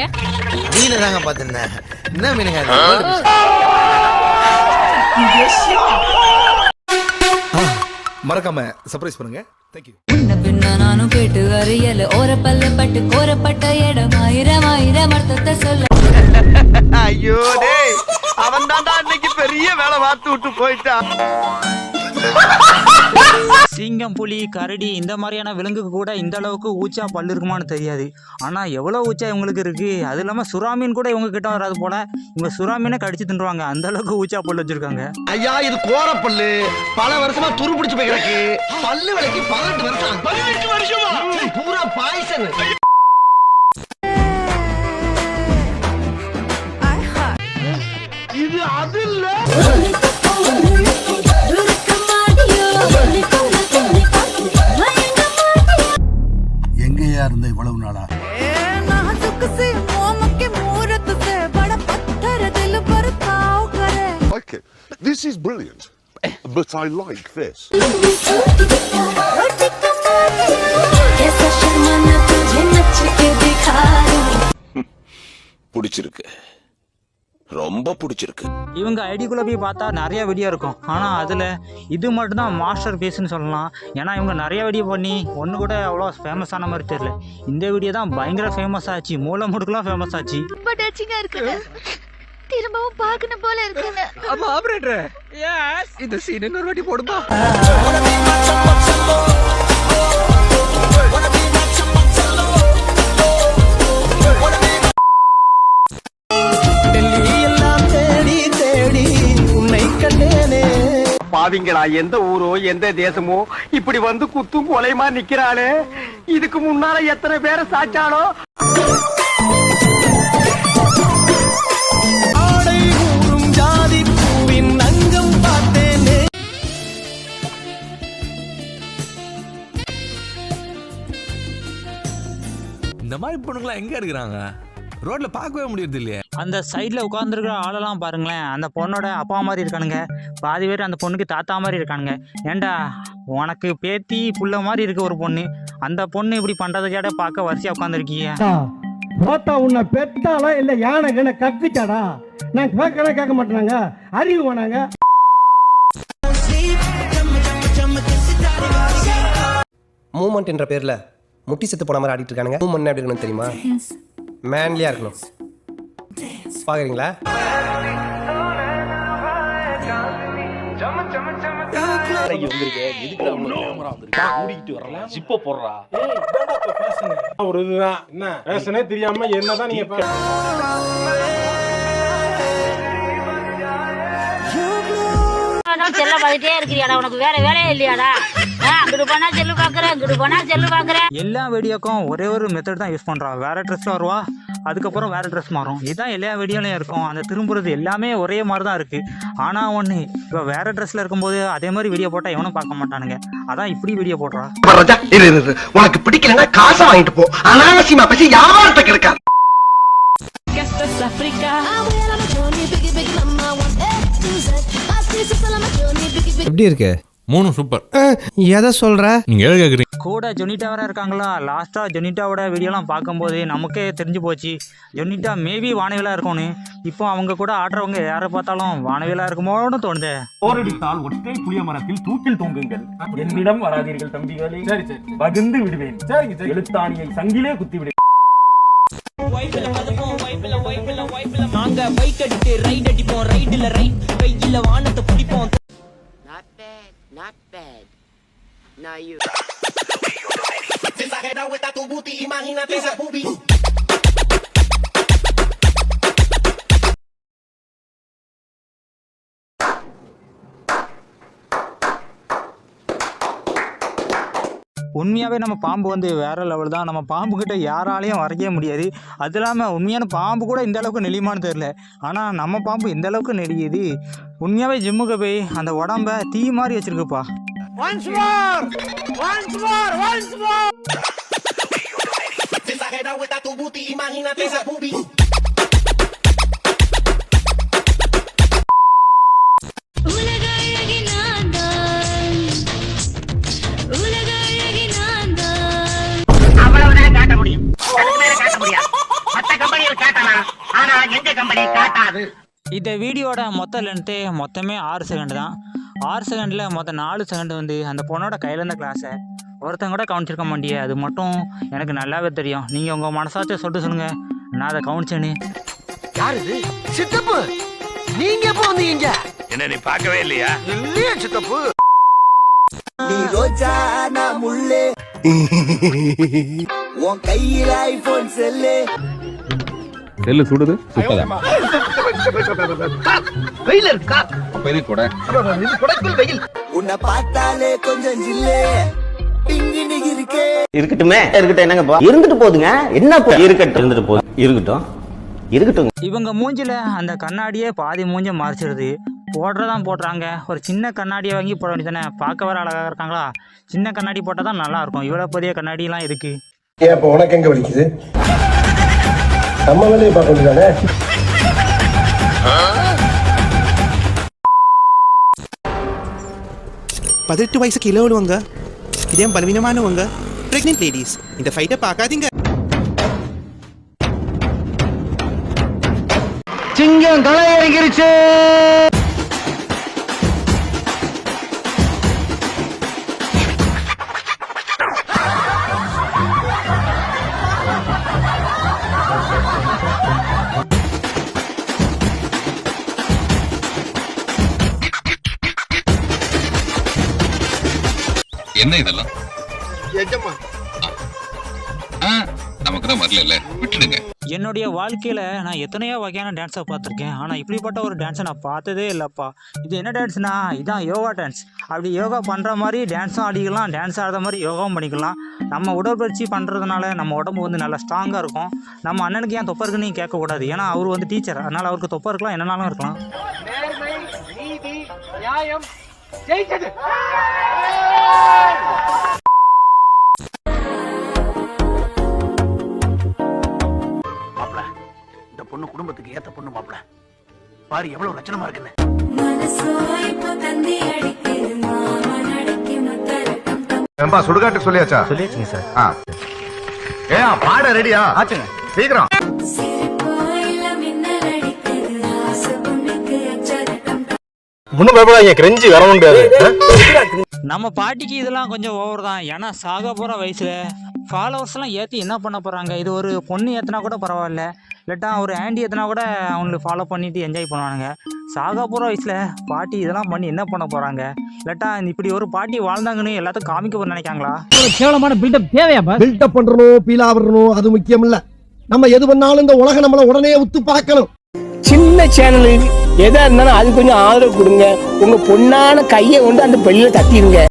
பாக்குற மீனை தாங்க என்ன மீனுங்க? மறக்காம சர்ப்ரைஸ் பண்ணுங்க. தேங்க்யூ முன்ன பின்ன நானும் கேட்டு அறியல. ஓரப்பல்ல பட்டு கோரப்பட்ட இடம். ஆயிரம் ஆயிரம் அர்த்தத்தை சொல்ல. ஐயோ டேய் அவன் தான்டா இன்னைக்கு பெரிய வேலை பார்த்து விட்டு போயிட்டான். சிங்கம் புலி கரடி இந்த மாதிரியான விலங்குக்கு கூட இந்த அளவுக்கு ஊச்சா பல்லு இருக்குமான்னு தெரியாது. ஆனால் எவ்வளோ ஊச்சா இவங்களுக்கு இருக்கு? அது இல்லாமல் சுறாமீன் கூட இவங்க கிட்ட வராது போல. இவங்க சுறாமீனை கடிச்சு தின்றுவாங்க அந்த அளவுக்கு ஊச்சா பல்லு வச்சிருக்காங்க. ஐயா இது கோரப்பல்லு பல வருஷமா துரு பிடிச்சு போய் கிடக்கு. பல்லு விலைக்கு பதினெட்டு வருஷம் பதினெட்டு வருஷமா? பூரா பாய்சன் இது அது இல்ல. But I like this. பிடிச்சிருக்கு. ரொம்ப பிடிச்சிருக்கு. இவங்க ஐடிக்குள்ளே போய் பார்த்தா நிறைய வீடியோ இருக்கும். ஆனால் அதில் இது மட்டும்தான் மாஸ்டர் பீஸ்னு சொல்லலாம். ஏன்னா இவங்க நிறைய வீடியோ பண்ணி ஒன்று கூட அவ்வளோ ஃபேமஸான மாதிரி தெரியல. இந்த வீடியோ தான் பயங்கர ஃபேமஸ் ஆச்சு. மூளை முடுக்கெல்லாம் ஃபேமஸ் ஆச்சு. திரும்பவும் பார்க்கணும் போல இருக்குங்க ஆமா ஆபரேட்டர். எஸ் இந்த சீன் இன்னொரு வாட்டி போடுமா? பாவிங்களா எந்த ஊரோ எந்த தேசமோ இப்படி வந்து குத்தும் கொலைமா நிக்கிறாளே. இதுக்கு முன்னால எத்தனை பேரை சாச்சாலோ இந்த மாதிரி பொண்ணுங்களாம் எங்க இருக்கிறாங்க? ரோட்ல பார்க்கவே முடியறது இல்லையே. அந்த சைடில் உட்காந்துருக்கிற ஆளெல்லாம் பாருங்களேன். அந்த பொண்ணோட அப்பா மாதிரி இருக்கானுங்க. பாதி பேர் அந்த பொண்ணுக்கு தாத்தா மாதிரி இருக்கானுங்க. ஏன்டா உனக்கு பேத்தி புள்ள மாதிரி இருக்கு ஒரு பொண்ணு. அந்த பொண்ணு இப்படி பண்ணுறதுக்காட பார்க்க வரிசையாக உட்காந்துருக்கீங்க பார்த்தா உன்னை பெத்தாளா இல்ல யானை கண்ண கத்திச்சாடா நான் கேட்கறேன் கேட்க மாட்டேனாங்க. அறிவு வேணாங்க. மூமெண்ட் என்ற பேர்ல முட்டி செத்து போன மாதிரி ஆடிட்டு இருக்கானுங்க. மூமெண்ட் எப்படி இருக்கணும் தெரியுமா? மேன்லியா இருக்கணும். பாக்குறீங்களா? ஒரு இதுதான். என்ன? பேசனே தெரியாம என்னதான் நீங்க செல்ல பார்த்துட்டே இருக்கிறியாடா. உனக்கு வேற வேலையே இல்லையாடா? அங்கிட்டு போனா செல்லு பாக்குறேன் இங்கிட்டு போனா செல்லு பாக்குறேன் எல்லா வீடியோக்கும் ஒரே ஒரு மெத்தட் தான் யூஸ் பண்ணுறான் வேறு ட்ரெஸ்ஸில் வருவா அதுக்கப்புறம் வேறு ட்ரெஸ் மாறும். இதுதான் எல்லா வீடியோலையும் இருக்கும். அந்த திரும்புறது எல்லாமே ஒரே மாதிரி தான் இருக்குது ஆனால் ஒன்று இப்போ வேறு ட்ரெஸ்ஸில் இருக்கும்போது அதே மாதிரி வீடியோ போட்டால் எவனும் பார்க்க மாட்டானுங்க. அதான் இப்படி வீடியோ போடுறா. உனக்கு பிடிக்கலன்னா காசை வாங்கிட்டு போ. அனாவசியமா பேசி வியாபாரத்தை கிடைக்கா எப்படி இருக்கு? மூணு சூப்பர் எதை சொல்ற? நீங்க ஏழு கேக்குறீங்க? கூட ஜொனிட்டா வேற இருக்காங்களா? லாஸ்ட்டாக ஜொனிட்டாவோட வீடியோலாம் பார்க்கும்போது நமக்கே தெரிஞ்சு போச்சு. ஜொனிட்டா மேபி வானவிலா இருக்கும்னு இப்போ அவங்க கூட ஆடுறவங்க யாரை பார்த்தாலும் வானவிலா இருக்குமோன்னு தோணுதே. போரடித்தால் ஒற்றை புளிய மரத்தில் தூக்கில் தொங்குங்கள். என்னிடம் வராதீர்கள் தம்பிகளே. சரி சரி பகிர்ந்து விடுவேன். சரிங்க சரி. எழுத்தாணியை சங்கிலே குத்தி விடு நாங்க பைக் அடித்து ரைட் அடிப்போம் ரைடுல ரைட் கையில வானத்தை பிடிப்போம். Not bad, not bad. Now you. உண்மையாகவே நம்ம பாம்பு வந்து வேற லெவல் தான். நம்ம பாம்பு கிட்ட யாராலையும் வரைக்கவே முடியாது. அது இல்லாமல் உண்மையான பாம்பு கூட இந்த அளவுக்கு நெளியுமான்னு தெரில ஆனால் நம்ம பாம்பு இந்த அளவுக்கு நெளியுது. உண்மையாகவே ஜிம்முக்கு போய் அந்த உடம்ப தீ மாதிரி வச்சிருக்குப்பா. உலக இந்த வீடியோட மொத்த லென்த்து மொத்தமே ஆறு செகண்ட் தான். ஆறு செகண்டில் மொத்தம் நாலு செகண்ட் வந்து அந்த பொண்ணோட கையில் இருந்த கிளாஸை ஒருத்தங்க கூட கவனிச்சிருக்க மாட்டியே. அது மட்டும் எனக்கு நல்லாவே தெரியும். நீங்கள் உங்கள் மனசாட்சியை சொல்லிட்டு சொல்லுங்கள் நான் அதை கவனிச்சேன்னு யார் இது? சித்தப்பு! நீங்க எப்போ வந்தீங்க? என்ன நீ பார்க்கவே இல்லையா? இல்லையா சித்தப்பு. நீ ரோஜா நான் முள்ளே. உன் கையில் ஐபோன் செல்லு. செல்லு சுடுது சுத்ததா வெயில் இருக்கா? அப்ப இது கூட. இது குடத்தில் வெயில். உன்னை பார்த்தாலே கொஞ்சம் ஜில்லே. இருக்கே. இருக்கட்டுமே. இருக்கட்டும் என்னங்கப்பா இருந்துட்டு போகுதுங்க என்ன இருக்கட்டும். இருந்துட்டு போகுது இருக்கட்டும். இருக்கட்டும். இவங்க மூஞ்சில அந்த கண்ணாடியே பாதி மூஞ்ச மறைச்சிருது போடுறதான் போடுறாங்க. ஒரு சின்ன கண்ணாடியை வாங்கி போட வேண்டியதானே பார்க்க வர அழகாக இருக்காங்களா? சின்ன கண்ணாடி போட்டால் தான் நல்லா இருக்கும். இவ்வளோ பெரிய கண்ணாடிலாம் இருக்குது ஏன் இப்போ உனக்கு எங்க வலிக்குது? நம்ம வேலையை பார்க்க வேண்டியதானே? பதினெட்டு வயசு கிலோ விடுவாங்க இதே பலவீனமானவங்க. பிரெக்னென்ட் லேடிஸ் இந்த ஃபைட்டை பார்க்காதீங்க. சிங்கம் களை இறங்கிருச்சு என்ன இதெல்லாம்? எஜமா. நமக்கு தான் வரல விட்டுடுங்க. என்னுடைய வாழ்க்கையில் நான் எத்தனையோ வகையான டான்ஸை பார்த்துருக்கேன். ஆனால் இப்படிப்பட்ட ஒரு டான்ஸை நான் பார்த்ததே இல்லைப்பா. இது என்ன டான்ஸ்னா இதான் யோகா டான்ஸ் அப்படி யோகா பண்ணுற மாதிரி டான்ஸும் ஆடிக்கலாம் டான்ஸ் ஆடுற மாதிரி யோகாவும் பண்ணிக்கலாம். நம்ம உடற்பயிற்சி பண்ணுறதுனால நம்ம உடம்பு வந்து நல்லா ஸ்ட்ராங்காக இருக்கும். நம்ம அண்ணனுக்கு ஏன் தொப்பை இருக்குன்னு கேட்கக்கூடாது. ஏன்னா அவர் வந்து டீச்சர் அதனால் அவருக்கு தொப்பை இருக்கலாம் என்னனாலும் இருக்கலாம். மாப்ள இந்த பொண்ணு குடும்பத்துக்கு ஏத்த பொண்ணு மாப்ள பாரு எவ்வளவு லட்சணமா இருக்குன்னு. ஏம்பா சுடுகாட்டு சொல்லியாச்சா? சொல்லியாச்சுங்க சார். ஏ பாட ரெடியா ஆச்சுங்க. சீக்கிரம். ஒன்றும் பயப்படாதீங்க கிரெஞ்சி வர முடியாது. நம்ம பாட்டிக்கு இதெல்லாம் கொஞ்சம் ஓவர் தான். ஏன்னா சாக போகிற வயசில் ஃபாலோவர்ஸ்லாம் ஏற்றி என்ன பண்ண போகிறாங்க இது ஒரு பொண்ணு ஏற்றினா கூட பரவாயில்ல. இல்லாட்டா ஒரு ஆண்டி ஏற்றினா கூட அவங்களுக்கு ஃபாலோ பண்ணிட்டு என்ஜாய் பண்ணுவானுங்க. சாக போகிற வயசில் பாட்டி இதெல்லாம் பண்ணி என்ன பண்ண போகிறாங்க இல்லாட்டா இப்படி ஒரு பாட்டி வாழ்ந்தாங்கன்னு எல்லாத்துக்கும் காமிக்க போகிற நினைக்காங்களா? கேவலமான பில்டப் தேவையா பில்டப் பண்றணும் பீலா வரணும் அது முக்கியம் இல்ல நம்ம எது பண்ணாலும் இந்த உலகம் நம்மள உடனே உத்து பார்க்கணும். சின்ன சேனல் எதா இருந்தாலும் அது கொஞ்சம் ஆதரவு கொடுங்க. உங்க பொண்ணான கையை கொண்டு அந்த பெண்ணில தட்டிடுங்க.